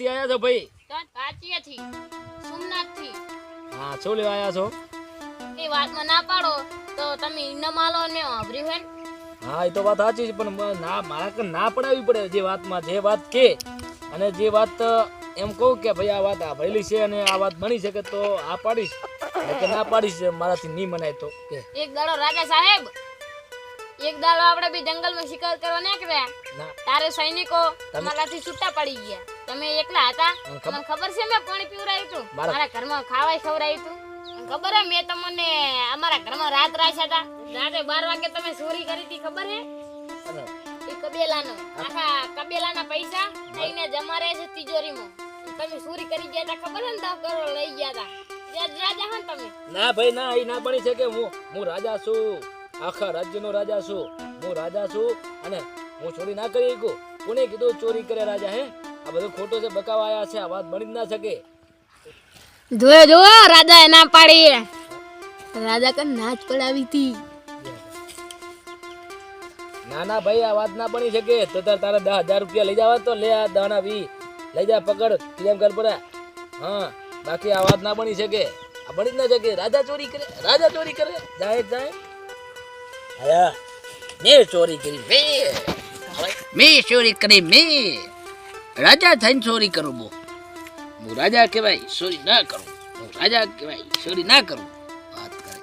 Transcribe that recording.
ક્યાંથી આયા છો ભાઈ? હા શું લેવા આયા છો? એ વાતમાં ના પાડો તો તમે ન માલો ને વાપર્યું હોય હા એ તો વાત સાચી છે પણ ના મારા કે ના પડાવી પડે જે વાતમાં જે વાત કે. અને જે વાત એમ કહું કે ભાઈ આ વાત આ છે અને આ વાત બની શકે તો આ પાડીશ. કે ના પાડીશ મારાથી નહીં મનાય તો કે. એક દાડો રાજા સાહેબ એક દાડો આપણે બી જંગલમાં શિકાર કરવા નીકળ્યા. તારે સૈનિકો તમારાથી છૂટા પડી ગયા. તમે એકલા હતા? તમને ખબર છે મેં પાણી પીવરાયું હતું મારા- ઘરમાં ખાવાય ખવડાવ્યું હતું ખબર હે મેં તમને અમારા ઘરમાં રાત રાખ્યા હતા. રાતે બાર વાગે તમે ચોરી કરી હતી ખબર હે? એ કબેલાનો. આખા કબેલાના પૈસા લઈને જમા રહે છે તિજોરીમાં. તમે ચોરી કરી ગયા હતા ખબર હે ને દસ કરોડ લઈ ગયા હતા. રાજા હો તમે. ના ભાઈ ના એ ના બની શકે. હું હું રાજા છું. આખા રાજ્યનો રાજા છું. હું રાજા છું અને હું ચોરી ના કરી શકું. કોને કીધું ચોરી કરે રાજા હે? આ બધું ખોટું છે બકાવા આયા છે આ વાત બની જ ના શકે. જોયો જો રાજા ના પાડી રાજા કન નાચ પડાવી હતી. ના ના ભાઈ આ વાત ના બની શકે. તો તાર તારે દસ હજાર રૂપિયા લઈ જવા તો લે આ દાણા વી. લઈ જા પકડ કેમ કર પડે હા બાકી આ વાત ના બની શકે. આ બની જ ના શકે. રાજા ચોરી કરે રાજા ચોરી કરે. જાય જાય હા મેં ચોરી કરી મેં. મેં ચોરી કરી મેં. રાજા થઈને ચોરી કરું બહુ. હું રાજા કહેવાય ચોરી ના કરું. હું રાજા કહેવાય ચોરી ના કરું.